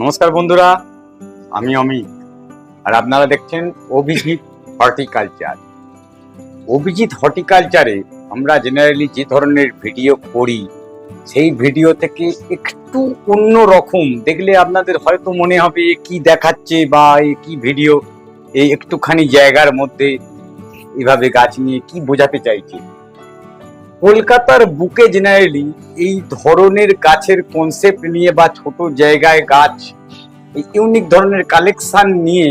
নমস্কার বন্ধুরা, আমি অমিত। আর আপনারা দেখছেন অভিজিৎ হর্টিকালচার। অভিজিৎ হর্টিকালচারে আমরা জেনারেলি যে ধরনের ভিডিও করি, সেই ভিডিও থেকে একটু অন্য রকম। দেখলে আপনাদের হয়তো মনে হবে কি দেখাচ্ছে বা কি ভিডিও এই একটুখানি জায়গার মধ্যে এভাবে গাছ নিয়ে কি বোঝাতে চাইছে? কলকাতার বুকে জেনারেলি এই ধরনের গাছের কনসেপ্ট নিয়ে বা ছোট জায়গায় গাছ, এই ইউনিক ধরনের কালেকশান নিয়ে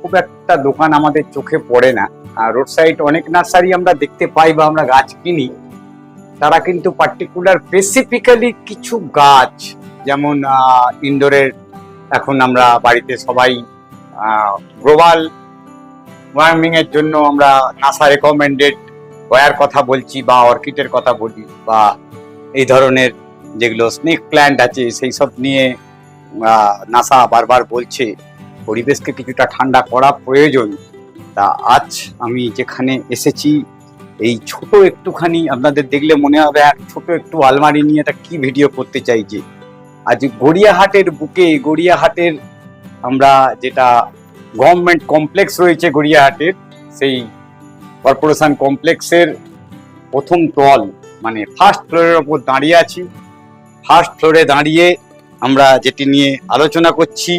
খুব একটা দোকান আমাদের চোখে পড়ে না। আর রোড সাইড অনেক নার্সারি আমরা দেখতে পাই বা আমরা গাছ কিনি, তারা কিন্তু পার্টিকুলার স্পেসিফিক্যালি কিছু গাছ, যেমন ইনডোরের এখন আমরা বাড়িতে সবাই গ্লোবাল ওয়ার্মিংয়ের জন্য আমরা নাসা রেকমেন্ডেড ওয়ার কথা বলছি বা অর্কিডের কথা বলি বা এই ধরনের যেগুলো স্নেক প্ল্যান্ট আছে, সেই সব নিয়ে নাসা বারবার বলছে, পরিবেশকে কিছুটা ঠান্ডা করা প্রয়োজন। তা আজ আমি যেখানে এসেছি, এই ছোট একটুখানি আপনাদের দেখলে মনে হবে এক ছোট একটু আলমারি নিয়ে এটা কি ভিডিও করতে চাইছি আজ গড়িয়াহাটের বুকে, গড়িয়াহাটের আমরা যেটা গভর্নমেন্ট কমপ্লেক্স রয়েছে গড়িয়াহাটের, সেই কর্পোরেশন কমপ্লেক্সের প্রথম তল মানে ফার্স্ট ফ্লোরের ওপর দাঁড়িয়ে আছি। ফার্স্ট ফ্লোরে দাঁড়িয়ে আমরা যেটি নিয়ে আলোচনা করছি,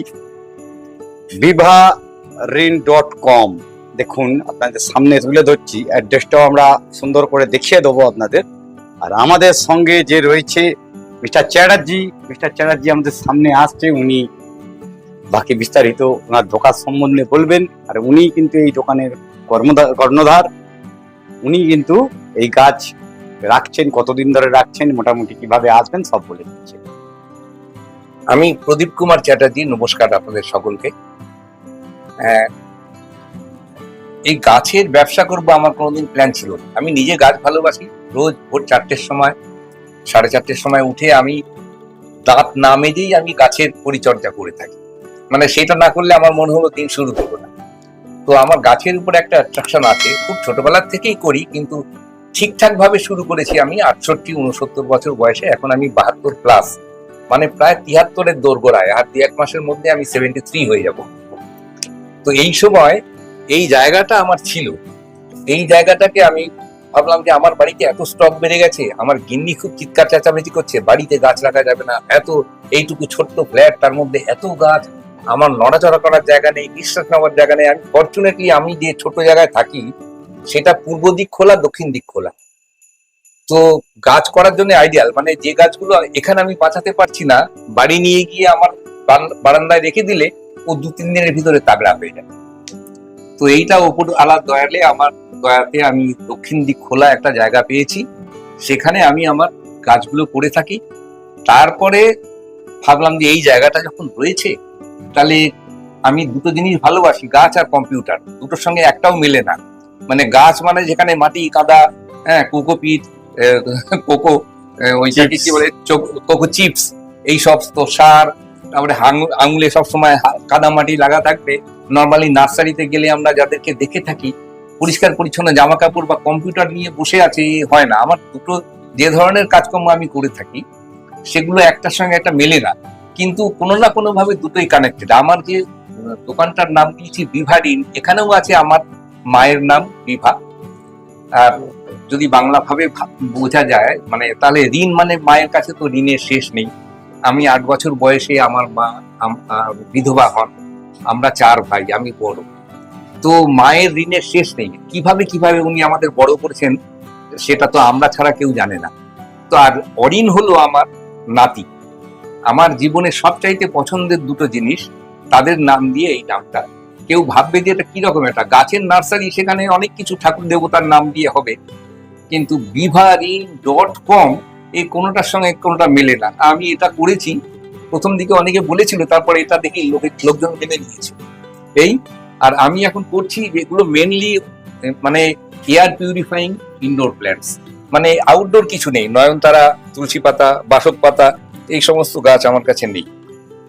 বিভা রিন ডট কম। দেখুন, আপনাদের সামনে তুলে ধরছি অ্যাড্রেসটাও আমরা সুন্দর করে দেখিয়ে দেবো আপনাদের। আর আমাদের সঙ্গে যে রয়েছে মিস্টার চ্যাটার্জি মিস্টার চ্যাটার্জি আমাদের সামনে আসছে, উনি বাকি বিস্তারিত ওনার দোকান সম্বন্ধে বলবেন। আর উনি কিন্তু এই দোকানের কর্মধার কর্ণধার। উনি কিন্তু এই গাছ রাখছেন কতদিন ধরে রাখছেন মোটামুটি কীভাবে আসবেন সব বলে দিচ্ছেন আমি প্রদীপ কুমার চ্যাটার্জি নমস্কার আপনাদের সকলকে। হ্যাঁ, এই গাছের ব্যবসা করব আমার কোনোদিন প্ল্যান ছিল না। আমি নিজে গাছ ভালোবাসি রোজ ভোর চারটের সময় সাড়ে চারটের সময় উঠে আমি দাঁত না মেজেই আমি গাছের পরিচর্যা করে থাকি। মানে সেটা না করলে আমার মনে হলো দিন শুরু করব না। তো আমার গাছের উপর একটা অ্যাট্রাকশন আছে। খুব ছোটবেলার থেকেই করি, কিন্তু ঠিকঠাক ভাবে শুরু করেছি আমি আটষট্টি, উনসত্তর বছর বয়সে। এখন আমি বাহাত্তর প্লাস মানে প্রায় তিয়াত্তরের দোরগোড়ায়। আর দু এক মাসের মধ্যে আমি সেভেন্টি থ্রি হয়ে যাব। তো এই সময় এই জায়গাটা আমার ছিল। এই জায়গাটাকে আমি ভাবলাম যে আমার বাড়িতে এত স্টক বেড়ে গেছে, আমার গিন্নি খুব চিৎকার চেঁচামেচি করছে, বাড়িতে গাছ রাখা যাবে না, এত এইটুকু ছোট্ট ফ্ল্যাট তার মধ্যে এত গাছ। আমার নড়াচড়া করার জায়গা নেই নিঃশ্বাস নেওয়ার জায়গা নেই। আমি ফর্চুনেটলি আমি যে ছোট জায়গায় থাকি, সেটা পূর্ব দিক খোলা, দক্ষিণ দিক খোলা। তো গাছ করার জন্য আইডিয়াল মানে যে গাছগুলো এখানে আমি বাঁচাতে পারছি না, বাড়ি নিয়ে গিয়ে আমার বারান- বারান্দায় রেখে দিলে ও দু, তিন দিনের ভিতরে তাগড়া হয়ে যায়। তো এইটা ওপর আলাদা দয়ালে আমার দয়াতে আমি দক্ষিণ দিক খোলা একটা জায়গা পেয়েছি। সেখানে আমি আমার গাছগুলো করে থাকি। তারপরে ভাবলাম যে এই জায়গাটা যখন রয়েছে তাহলে আমি দুটো জিনিস ভালোবাসি গাছ আর কম্পিউটার দুটোর সঙ্গে একটাও মেলে না। মানে গাছ মানে যেখানে মাটি কাদা হ্যাঁ কোকোপিট কোকো ওইটাকে কি বলে? কোকো চিপস এই সব তো সার তারপরে আঙুলে সব সময় কাদা মাটি লাগা থাকবে। নর্মালি নার্সারিতে গেলে আমরা যাদেরকে দেখে থাকি পরিষ্কার পরিচ্ছন্ন জামা কাপড় বা কম্পিউটার নিয়ে বসে আছে হয় না। আমার দুটো যে ধরনের কাজকর্ম আমি করে থাকি সেগুলো একটার সঙ্গে একটা মেলে না। কিন্তু কোনো না কোনো ভাবে দুটোই কানেক্টেড আমার যে দোকানটার নাম দিয়েছি বিভাডিন এখানেও আছে আমার মায়ের নাম বিভা। আর যদি বাংলা ভাবে বোঝা যায় মানে তাহলে ঋণ মানে মায়ের কাছে তো ঋণের শেষ নেই। আমি আট বছর বয়সে আমার মা বিধবা হন। আমরা চার ভাই, আমি বড়। তো মায়ের ঋণের শেষ নেই। কীভাবে কীভাবে উনি আমাদের বড় করেছেন, সেটা তো আমরা ছাড়া কেউ জানে না। তো আর অরিন হলো আমার নাতি। আমার জীবনের সবচাইতে পছন্দের দুটো জিনিস, তাদের নাম দিয়ে এই নামটা। কেউ ভাববে যে এটা কীরকম একটা, গাছের নার্সারি সেখানে অনেক কিছু ঠাকুর দেবতার নাম দিয়ে হবে। কিন্তু বিভারি ডট কম এই কোনোটার সঙ্গে কোনোটা মেলে না। আমি এটা করেছি, প্রথম দিকে অনেকে বলেছিল, তারপরে এটা দেখি লোকে লোকজন মেনে নিয়েছে। এই, আর আমি এখন করছি যেগুলো মেনলি মানে এয়ার পিউরিফাইং ইনডোর প্ল্যান্টস মানে আউটডোর কিছু নেই, নয়নতারা, তুলসী পাতা, বাসক পাতা এই সমস্ত গাছ আমার কাছে নেই।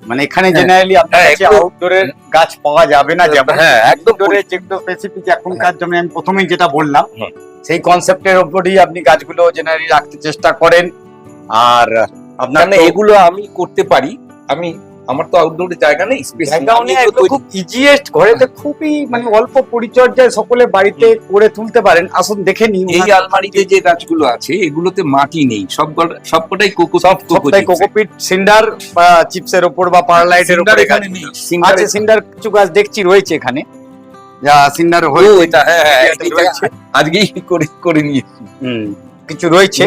মানে এখানে হ্যাঁ। জেনারেলি আপনার হ্যাঁ, কাছে আউটডোরের গাছ পাওয়া যাবে না যেমন হ্যাঁ একদম ডোরে যেগুলো স্পেসিফিক এখনকার জন্য আমি প্রথমেই যেটা বললাম সেই কনসেপ্টের উপরই আপনি গাছগুলো জেনারেলি রাখতে চেষ্টা করেন। আর আপনার এগুলো আমি করতে পারি। আমি আমার তো আউটডোরে জায়গা নেই জায়গাও নেই, খুব ইজিয়েস্ট ঘরেতে খুবই মানে অল্প পরিচর্যায় সকলে বাড়িতে করে তুলতে পারেন আসুন দেখে নিন এই আলমারিতে যে গাছগুলো আছে এগুলোতে মাটি নেই সব সবকটাই কোকো সবটাই কোকোপিট সিন্ডার বা চিপসের উপর বা পারলাইটের উপরে এখানে নেই আছে সিন্ডার কিছু গাছ দেখছি রয়েছে এখানে। যা সিন্ডার হয়ে এটা হ্যাঁ হ্যাঁ। আজকেই করে করে নিয়েছি। হুম, কিছু রয়েছে।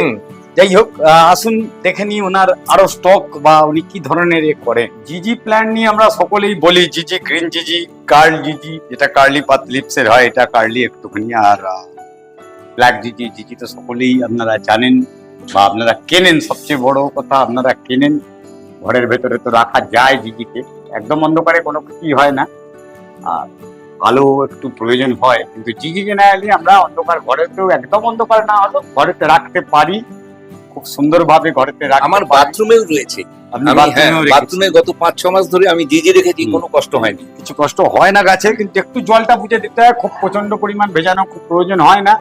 যাই হোক আসুন দেখে নিই ওনার আরও স্টক বা উনি কি ধরনের এ করেন। জিজি প্ল্যান নিয়ে আমরা সকলেই বলি, জিজি গ্রিন জিজি কার্ল জিজি যেটা কার্লি পাত লিপস এর হয়, এটা কার্লি একটুখানি আর ব্ল্যাক জিজি জিজি তো সকলেই আপনারা জানেন বা আপনারা কেনেন, সবচেয়ে বড় কথা আপনারা কেনেন। ঘরের ভেতরে তো রাখা যায় জিজিকে, একদম অন্ধকারে কোনো কিছুই হয় না। আর আলো একটু প্রয়োজন হয়, কিন্তু জিজি জেনারেলি আমরা অন্ধকার, ঘরেতেও একদম অন্ধকার না হলেও ঘরেতে রাখতে পারি। খুব সুন্দরভাবে ঘরেতে রাখতে আমার। বাথরুমেও রয়েছে। হ্যাঁ বাথরুমে গত পাঁচ ছ মাস ধরে আমি জিজে রেখেছি। কোনো কষ্ট হয়নি। কিছু কষ্ট হয় না গাছে কিন্তু একটু জলটা বুঝে দিতে হয় খুব প্রচণ্ড পরিমাণ ভেজানো খুব প্রয়োজন হয় না।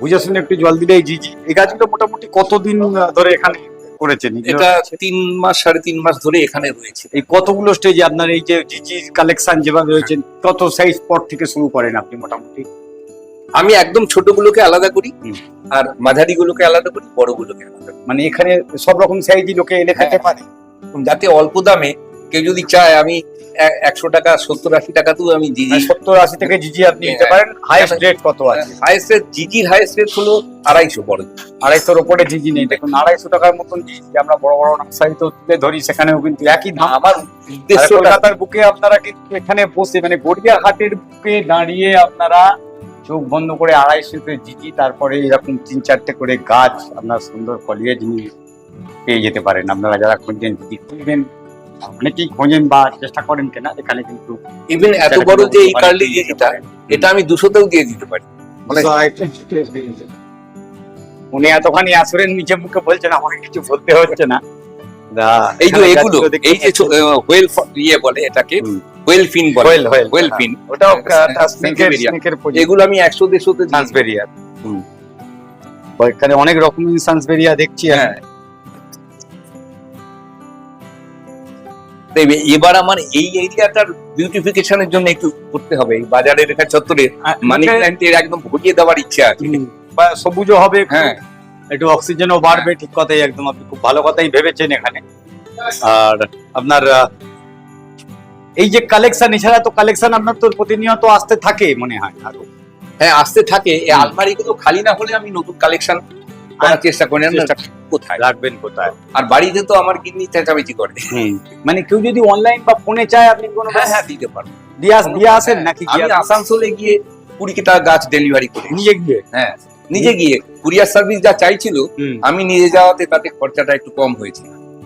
বুঝে শুনে একটু জল দিলেই জিজি এই গাছগুলো মোটামুটি কতদিন ধরে এখানে করেছেন এটা তিন মাস সাড়ে তিন মাস ধরে এখানে রয়েছে। এই কতগুলো স্টেজে আপনার এই যে জিজি কালেকশন যেভাবে রয়েছেন কত সাইজ পট থেকে শুরু করেন আপনি মোটামুটি? আমি একদম ছোটগুলোকে আলাদা করি। আর মাঝারিগুলোকে আলাদা করি বড়গুলোকে আলাদা মানে এখানে সব রকম সাইজই লোকে এনে খেতে হ্যাঁ। পারে। যাতে অল্প দামে কেউ যদি চায় আমি একশো টাকা সত্তর আশি টাকাতেও আমি জিজি সত্তর আশি থেকে জিজি আপনি নিতে হ্যাঁ। পারেন। হাইয়েস্ট রেট কত আছে? হাইস্ট রেট জিজির হাইস্ট রেট হলো আড়াইশো বড় আড়াইশোর উপরে জিজি নেই। দেখুন আড়াইশো টাকার মতন জিজি। আমরা বড় বড় নার্সারি তো তুলে ধরি সেখানেও কিন্তু একই দাম। আমার আর উদ্দেশ্যটা কলকাতার বুকে আপনারা কিন্তু এখানে বসে মানে গড়িয়াহাটের বুকে দাঁড়িয়ে আপনারা চোখ বন্ধ করে আড়াইশোতে জিজি তারপরে এরকম তিন চারটে করে গাছ আপনার সুন্দর ফলিয়ে জিনিস পেয়ে যেতে পারেন। আপনারা যারা খুঁজছেন জিজি খুঁজবেন অনেকেই খোঁজেন বা চেষ্টা করেন কেনা এখানে কিন্তু ইভেন এত বড় যে এই কার্লি যেটা এটা আমি দুশোতেও দিয়ে দিতে পারি। মানে- উনি এতখানি আসরের নিচে মুখে বলছেন আমাকে কিছু বলতে হচ্ছে না। দা- এই যে এগুলো এই যে হোয়েল ইয়ে বলে এটাকে হুম। হোয়েল ফিন বলে হোয়েল হোয়েল হোয়েল ফিন ওটাও স্নেকের। এগুলো আমি একশো দেড়শোতে দিই। সানসবেরিয়া এখানে অনেক রকমের সানসবেরিয়া দেখছি হ্যাঁ। তো এবার- আমার এই এরিয়াটার বিউটিফিকেশনের জন্য একটু করতে হবে। এই বাজারের চত্বরে মানি প্ল্যান্টের একদম ভরিয়ে দেওয়ার ইচ্ছা আছে। বা সবুজও হবে হ্যাঁ। একটু অক্সিজেনও বাড়বে ঠিক কথাই একদম। আপনি খুব ভালো কথাই ভেবেছেন এখানে। আর আপনার এই যে কালেকশন এছাড়া তো কালেকশন আপনার তো প্রতিনিয়ত আসতে থাকে মনে হয় আরও। হ্যাঁ আসতে থাকে। এই। আলমারিগুলো খালি না হলে আমি নতুন কালেকশন করার চেষ্টা করি না। কোথায়? রাখবেন কোথায়? আর বাড়িতে তো আমার চেঁচামেচি করে। মানে কেউ যদি অনলাইন বা ফোনে চায় আপনি কোনো হ্যাঁ হ্যাঁ দিতে পারব। দিয়ে আস- দিয়ে আসেন নাকি আমি আসানসোলে গিয়ে কুড়িটা গাছ ডেলিভারি করি নিয়ে গিয়ে? হ্যাঁ নিজে গিয়ে। কুরিয়ার সার্ভিস যা চাইছিল আমি নিয়ে যাওয়াতে তাতে খরচাটা একটু কম হয়েছে।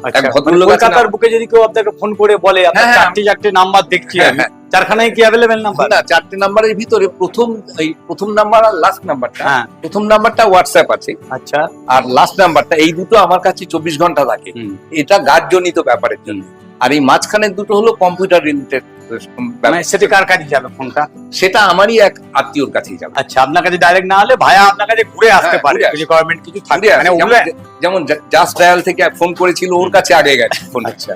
এক ভদ্রলোক মানে কলকাতার বুকে যদি কেউ আপনাকে ফোন করে বলে আপনার চারটি হ্যাঁ, চারটে চারটে নাম্বার দেখছি হ্যাঁ, আমি। হ্যাঁ। চারখানায় কি অ্যাভেলেবেল নাম্বার না চারটে নাম্বারের ভিতরে প্রথম এই প্রথম নাম্বার আর লাস্ট নাম্বারটা হ্যাঁ। প্রথম নাম্বারটা হোয়াটসঅ্যাপ আছে। আচ্ছা। আর লাস্ট নাম্বারটা এই দুটো আমার কাছে চব্বিশ ঘণ্টা থাকে। এটা গাছজনিত ব্যাপারের জন্য। আর এই মাঝখানের দুটো হলো কম্পিউটার রিলেটেড মানে সেটা কার কাছে যাবে ফোনটা? সেটা আমারই এক আত্মীয়র কাছেই যাবে। আচ্ছা আপনার কাছে ডাইরেক্ট না হলে ভাইয়া আপনার কাছে ঘুরে আসতে হ্যাঁ, পারে যদি গভর্নমেন্ট কিছু থাকে। মানে যেমন- জাস্ট ডায়াল থেকে ফোন করেছিল ওর কাছে আগে গেছে ফোন আচ্ছা।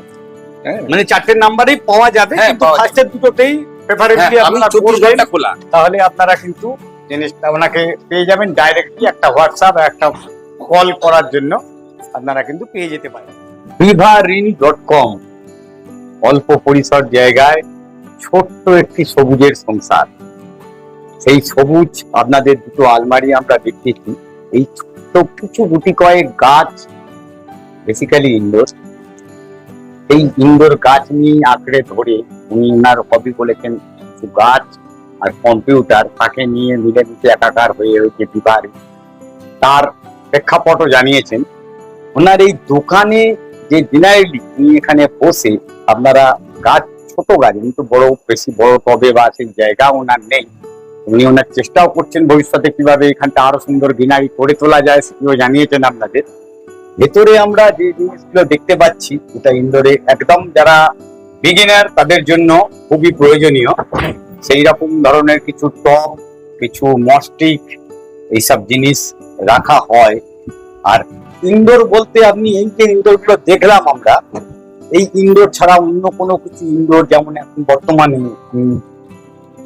হ্যাঁ। মানে চারটে নাম্বারই পাওয়া যাবে হ্যাঁ, কিন্তু ফার্স্টের দুটোতেই প্রেফারেবলি আপনারা ঘণ্টা খোলা। তাহলে আপনারা কিন্তু জিনিসটা ওনাকে পেয়ে যাবেন ডাইরেক্টলি একটা হোয়াটসঅ্যাপ একটা কল করার জন্য। আপনারা কিন্তু পেয়ে যেতে পারেন। ভিভা রিন ডট কম অল্প পরিসর জায়গায় ছোট্ট একটি সবুজের সংসার। সেই সবুজ, আপনাদের দুটো আলমারি আমরা দেখতেছি এই ছোট্ট কিছু গুটি কয়েক গাছ বেসিক্যালি ইনডোর এই ইনডোর গাছ নিয়ে আঁকড়ে ধরে উনি ওনার হবি বলেছেন কিছু গাছ আর কম্পিউটার তাকে নিয়ে মিলেমিশে একাকার হয়ে রয়েছে বিবাহ তার প্রেক্ষাপটও জানিয়েছেন। ওনার এই দোকানে যে জেনারেলি উনি এখানে বসে, আপনারা গাছ ছোট গাছ কিন্তু বড়, বেশি বড় টবে বা সেই জায়গা ওনার নেই। উনি ওনার চেষ্টাও করছেন ভবিষ্যতে কীভাবে এখানটা আরও সুন্দর গ্রিনারি করে তোলা যায় সেটিও জানিয়েছেন আপনাদের। ভেতরে আমরা যে জিনিসগুলো দেখতে পাচ্ছি এটা ইন্দোরে একদম যারা বিগিনার তাদের জন্য খুবই প্রয়োজনীয়। সেই রকম ধরনের কিছু টপ কিছু মস্টিক এইসব জিনিস রাখা হয়। আর ইন্দোর বলতে আপনি এই যে ইনডোরগুলো দেখলাম আমরা এই ইনডোর ছাড়া অন্য কোনো কিছু ইনডোর যেমন এখন বর্তমানে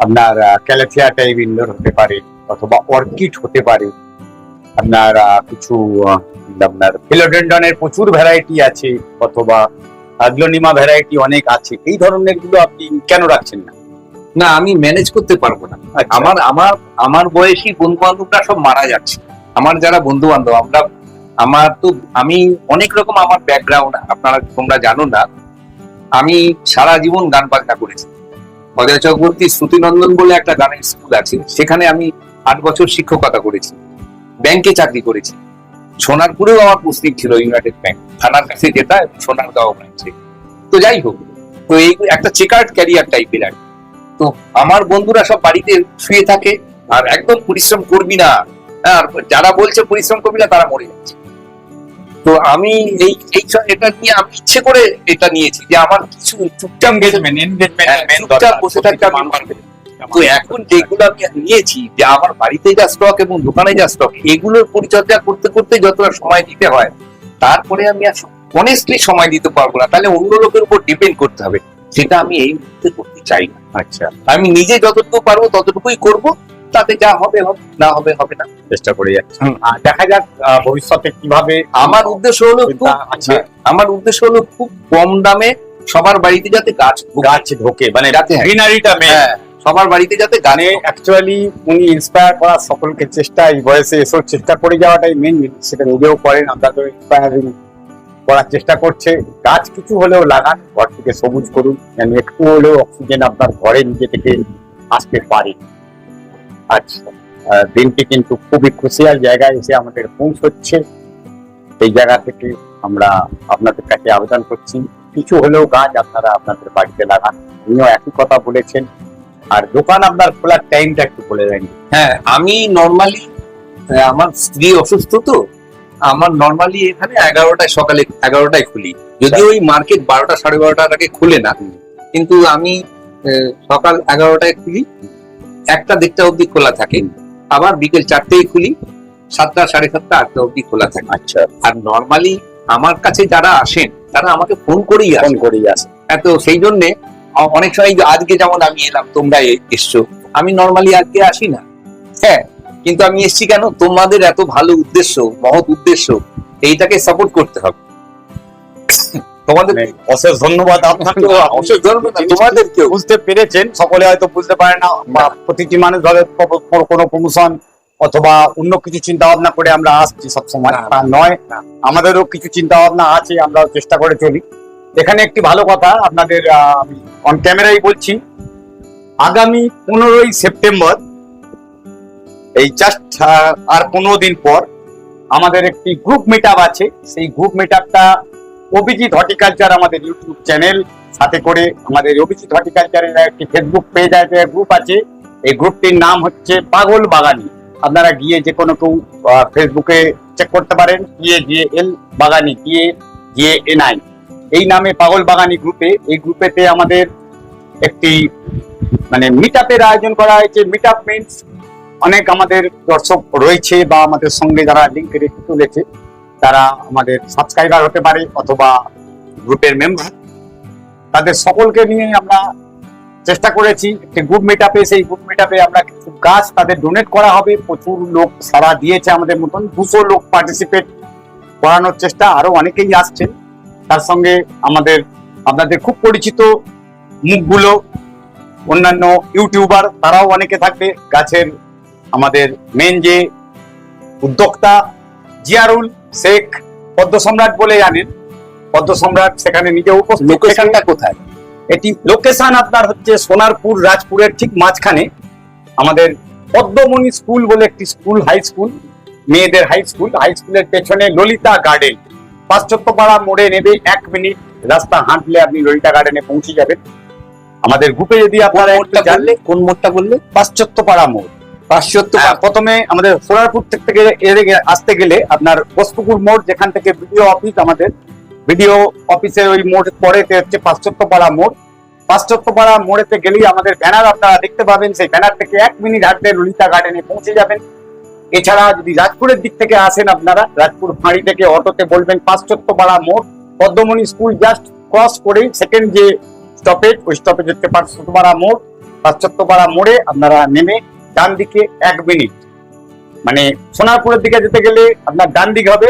আপনার ক্যালেথিয়া টাইপ ইনডোর হতে পারে অথবা অর্কিড হতে পারে। আপনার কিছু আপনার ফিলোডেন্ডনের প্রচুর ভ্যারাইটি আছে অথবা আগ্লোনিমা ভ্যারাইটি অনেক আছে। এই ধরনেরগুলো আপনি কেন রাখছেন না? না আমি ম্যানেজ করতে পারব না। আচ্ছা। আমার আমার আমার বয়সী বন্ধু বান্ধবরা সব মারা যাচ্ছে। আমার যারা বন্ধু বান্ধব আমরা আমার তো, আমি অনেক রকম আমার ব্যাকগ্রাউন্ড আপনারা, তোমরা জানো না, আমি সারা জীবন গান বাজনা করেছি। অজয় চক্রবর্তী শ্রুতিনন্দন বলে একটা গানের স্কুল আছে, সেখানে আমি আট বছর শিক্ষকতা করেছি ব্যাংকে চাকরি করেছি। সোনারপুরেও আমার পোস্টিং ছিল ইউনাইটেড ব্যাংক থানার কাছে যেটা সোনারগাঁও ব্রাঞ্চে তো যাই হোক, তো এই একটা চেকার্ড ক্যারিয়ার টাইপের আর তো আমার বন্ধুরা সব বাড়িতে শুয়ে থাকে, আর একদম পরিশ্রম করবি না। আর যারা বলছে পরিশ্রম করবি না, তারা মরে যাচ্ছে। তো আমি এই এই এটা নিয়ে আমি ইচ্ছে করে এটা নিয়েছি যে আমার কিছু চুপচাপ হ্যাঁ, চুপচাপ বসে থাকতে আমি তো এখন যেগুলো আমি নিয়েছি যে আমার বাড়িতে যা স্টক এবং দোকানে যা স্টক এগুলোর পরিচর্যা করতে করতে যতটা সময় দিতে হয় তারপরে আমি আর অনেস্টলি সময় দিতে পারব না। তাহলে অন্য লোকের উপর ডিপেন্ড করতে হবে। সেটা আমি এই মুহূর্তে করতে চাই না। আচ্ছা। আমি নিজে যতটুকু পারব ততটুকুই করব। তাতে যা হবে হবে না হবে হবে না। চেষ্টা করে যাচ্ছি। দেখা যাক ভবিষ্যতে কীভাবে আমার উদ্দেশ্য হলো খুব আমার উদ্দেশ্য হলো খুব কম দামে সবার বাড়িতে যাতে গাছ গাছ ঢোকে মানে গ্রিনারিটা মেন হ্যাঁ, সবার বাড়িতে যাতে গানে অ্যাকচুয়ালি উনি ইন্সপায়ার করার সকলকে চেষ্টা এই বয়সে এসব চেষ্টা করে যাওয়াটাই মেন জিনিস সেটা নিজেও করেন আপনাদের ইন্সপায়ারিং করার চেষ্টা করছে। গাছ কিছু হলেও লাগান ঘর থেকে সবুজ করুন যেন একটু হলেও অক্সিজেন আপনার ঘরে নিজে থেকে আসতে পারে। আহ, দিনটি কিন্তু খুবই খুশিয়ার জায়গায় এসে আমাদের পৌঁছচ্ছে। সেই জায়গা থেকে আমরা আপনাদের কাছে আবেদন করছি। কিছু হলেও গাছ আপনারা আপনাদের বাড়িতে লাগান। উনিও একই কথা বলেছেন। আর দোকান আপনার খোলার টাইমটা একটু বলে দেন। হ্যাঁ আমি নর্মালি আমার স্ত্রী অসুস্থ তো আমার নর্মালি এখানে এগারোটায় সকালে এগারোটায় খুলি। যদিও ওই মার্কেট বারোটা সাড়ে বারোটার আগে খুলে না। কিন্তু আমি সকাল এগারোটায় খুলি। একটা দেড়টা অবধি খোলা থাকে আবার বিকেল চারটেই খুলি সাতটা সাড়ে সাতটা আটটা অবধি খোলা থাকে। আচ্ছা। আর নর্মালি আমার কাছে যারা আসেন তারা আমাকে ফোন করেই ফোন আসেন করেই আসে। এত সেই জন্যে অনেক সময় আজকে যেমন আমি এলাম তোমরা এসছো। আমি নর্মালি আজকে আসি না। হ্যাঁ কিন্তু আমি এসছি কেন? তোমাদের এত ভালো উদ্দেশ্য মহৎ উদ্দেশ্য এইটাকে সাপোর্ট করতে হবে। তোমাদের মানে অশেষ ধন্যবাদ। আপনাকে অবশ্যই ধন্যবাদ। তোমাদেরকেও। বুঝতে পেরেছেন। সকলে হয়তো বুঝতে পারে না বা প্রতিটি মানুষ প- কোনো প্রমোশন অথবা অন্য কিছু চিন্তা ভাবনা করে আমরা আসছি সবসময়। তা নয়। আমাদেরও কিছু চিন্তা ভাবনা আছে আমরা চেষ্টা করে চলি। এখানে একটি ভালো কথা আপনাদের আমি অন ক্যামেরাই বলছি। আগামী পনেরোই সেপ্টেম্বর এই জাস্ট আর পনেরো দিন পর আমাদের একটি গ্রুপ মিট আছে। সেই গ্রুপ মিট আপটা অভিজিৎ হর্টিকালচার আমাদের ইউটিউব চ্যানেল সাথে করে আমাদের অভিজিৎ হর্টিকালচারের একটি ফেসবুক পেজ আছে গ্রুপ আছে। এই গ্রুপটির নাম হচ্ছে পাগল বাগানি। আপনারা গিয়ে যে কোনো কেউ ফেসবুকে চেক করতে পারেন গিয়ে গিয়ে এল বাগানি গিয়ে গিয়ে এনআই এই নামে পাগল বাগানি গ্রুপে এই গ্রুপেতে আমাদের একটি মানে মিট আয়োজন করা হয়েছে। মিট আপ মিনস অনেক আমাদের দর্শক রয়েছে বা আমাদের সঙ্গে যারা লিঙ্ক রেখে তুলেছে তারা আমাদের সাবস্ক্রাইবার হতে পারে অথবা গ্রুপের মেম্বার তাদের সকলকে নিয়ে আমরা চেষ্টা করেছি একটি গ্রুপ মিট আপে সেই গ্রুপ মিট আপে আমরা কিছু গাছ তাদের ডোনেট করা হবে। প্রচুর লোক সারা দিয়েছে আমাদের মতন। দুশো লোক পার্টিসিপেট করানোর চেষ্টা আরও অনেকেই আসছে। তার সঙ্গে আমাদের, আপনাদের খুব পরিচিত মুখগুলো, অন্যান্য ইউটিউবার, তারাও অনেকে থাকবে। গাছের আমাদের মেন যে উদ্যোক্তা জিয়ারুল শেখ পদ্ম সম্রাট বলে জানেন। পদ্ম সম্রাট সেখানে নিজে উপস্থিত। লোকেশনটা কোথায়? এটি লোকেশন আপনার হচ্ছে সোনারপুর রাজপুরের ঠিক মাঝখানে। আমাদের পদ্মমণি স্কুল বলে একটি স্কুল হাই স্কুল মেয়েদের হাই স্কুল হাই স্কুলের পেছনে ললিতা গার্ডেন পাঁচচত্বপাড়া মোড়ে নেবে এক মিনিট রাস্তা হাঁটলে আপনি ললিতা গার্ডেনে পৌঁছে যাবেন। আমাদের গ্রুপে যদি আপনারা একটু মোড়টা জানলে কোন মোড়টা বললে? পাঁচচত্বপাড়া মোড়। পাঁচশো হ্যাঁ, প্রথমে আমাদের সোনারপুর থেকে আসতে গেলে আপনার বসপুকুর মোড় যেখান থেকে বিডিও অফিস আমাদের বিডিও অফিসের ওই মোড় পরেতে হচ্ছে পাঁচচত্বপাড়া মোড়। পাঁচচত্বপাড়া মোড়েতে গেলেই আমাদের ব্যানার আপনারা দেখতে পাবেন সেই ব্যানার থেকে এক মিনিট হাঁটলে ললিতা গার্ডেনে পৌঁছে যাবেন। এছাড়া যদি রাজপুরের দিক থেকে আসেন আপনারা রাজপুর ফাঁড়ি থেকে অটোতে বলবেন পাঁচচত্বপাড়া মোড়। পদ্মমণি স্কুল জাস্ট ক্রস করেই সেকেন্ড যে স্টপেজ ওই স্টপেজ হচ্ছে পাঁচচত্বপাড়া মোড়। পাঁচচত্বপাড়া মোড়ে আপনারা নেমে ডান দিকে এক মিনিট। মানে সোনারপুরের দিকে যেতে গেলে আপনার ডান দিক হবে,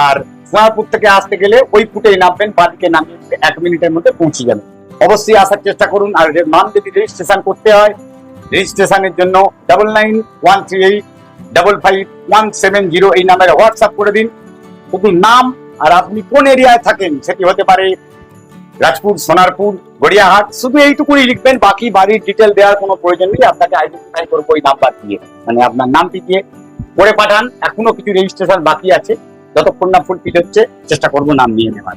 আর সোনারপুর থেকে আসতে গেলে ওই ফুটেই নামবেন বা দিকে নামিয়ে এক মিনিটের মধ্যে পৌঁছে যাবেন। অবশ্যই আসার চেষ্টা করুন, আর নাম যদি রেজিস্ট্রেশন করতে হয়, রেজিস্ট্রেশনের জন্য double nine one three eight double five one seven zero এই নাম্বারে হোয়াটসঅ্যাপ করে দিন। শুধু নাম আর আপনি কোন এরিয়ায় থাকেন সেটি হতে পারে রাজপুর, সোনারপুর, গড়িয়াহাট, শুধু এইটুকুই লিখবেন, বাকি বাড়ির ডিটেল দেওয়ার কোনো প্রয়োজন নেই, আপনাকে আইডেন্টিফাই করব ওই নাম্বার দিয়ে। মানে আপনার নামটি দিয়ে করে পাঠান, এখনও কিছু রেজিস্ট্রেশন বাকি আছে, যতক্ষণ না ফুলফিল হচ্ছে, চেষ্টা করব নাম নিয়ে নেওয়ার।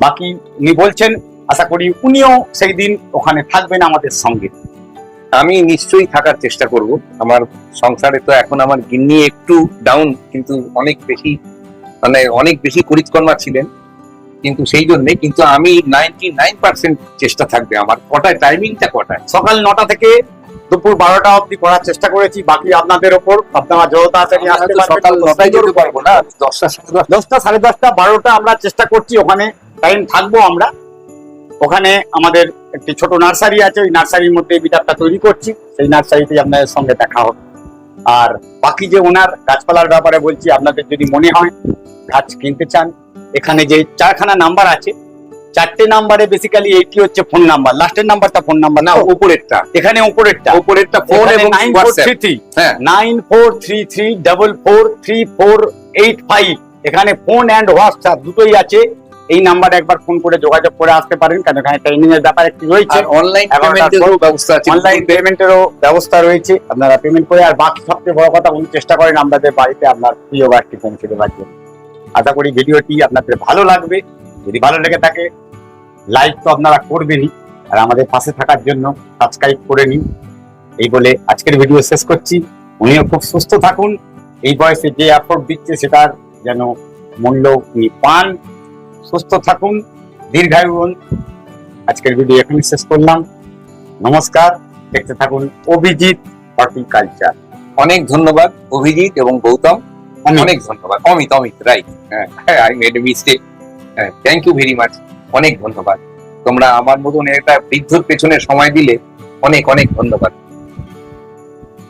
বাকি উনি বলছেন, আশা করি উনিও সেই দিন ওখানে থাকবেন আমাদের সঙ্গে। আমি নিশ্চয়ই থাকার চেষ্টা করব। আমার সংসারে তো এখন আমার গিন্নি একটু ডাউন কিন্তু অনেক বেশি মানে অনেক বেশি করিতকর্মা ছিলেন। কিন্তু সেই জন্যে কিন্তু আমি নাইনটি নাইন পার্সেন্ট চেষ্টা থাকবে আমার। কটায়? টাইমিংটা কটায়? সকাল নটা থেকে দুপুর বারোটা অবধি করার চেষ্টা করেছি বাকি আপনাদের ওপর। আপনারা যত তাড়াতাড়ি আসতে সকাল নটায় যেতে পারব না দশটা সাড়ে দশটা। দশটা সাড়ে দশটা বারোটা আমরা চেষ্টা করছি ওখানে টাইম থাকব আমরা। ওখানে আমাদের একটি ছোট নার্সারি আছে ওই নার্সারির মধ্যে এই বিটারটা তৈরি করছি সেই নার্সারিতে আপনাদের সঙ্গে দেখা হবে। আর বাকি যে ওনার গাছপালার ব্যাপারে বলছি আপনাদের যদি মনে হয় গাছ কিনতে চান এখানে যে চারখানা নাম্বার আছে চারটে নাম্বারে বেসিক্যালি এইটি হচ্ছে ফোন নাম্বার লাস্টের নাম্বারটা ফোন নাম্বার না উপরেরটা। এখানে উপরেরটা। উপরেরটা ফোন এবং nine four WhatsApp three three হ্যাঁ। Three three double four three four eight five এখানে ফোন অ্যান্ড হোয়াটসঅ্যাপ দুটোই আছে। এই নাম্বারে একবার ফোন করে যোগাযোগ করে আসতে পারেন কারণ এখানে ট্রেনিং এর ব্যাপার একটি রয়েছে। আর অনলাইন পেমেন্টেরও ব্যবস্থা আছে। অনলাইন পেমেন্টেরও ব্যবস্থা রয়েছে। আপনারা পেমেন্ট করে আর বাকি সবচেয়ে বড় কথা উনি চেষ্টা করেন আপনাদের বাড়িতে আপনার প্রিয় গাছটি পৌঁছে দেওয়ার জন্য। আশা করি ভিডিওটি আপনাদের ভালো লাগবে। যদি ভালো লেগে থাকে লাইক তো আপনারা করবেনই। আর আমাদের পাশে থাকার জন্য সাবস্ক্রাইব করে নিন। এই বলে আজকের ভিডিও শেষ করছি। উনিও খুব সুস্থ থাকুন। এই বয়সে যে এফোর্ট দিচ্ছে সেটার যেন মূল্য উনি পান। সুস্থ থাকুন দীর্ঘায়ু হন আজকের ভিডিও এখানে শেষ করলাম। নমস্কার। দেখতে থাকুন অভিজিৎ হর্টিকালচার। অনেক ধন্যবাদ, অভিজিৎ এবং গৌতম। অনেক ধন্যবাদ। অমিত অমিত রাইট হ্যাঁ আই মেড মিস্টেক হ্যাঁ থ্যাংক ইউ ভেরি মাচ অনেক ধন্যবাদ। তোমরা আমার মতন একটা বৃদ্ধর পেছনে সময় দিলে অনেক অনেক ধন্যবাদ।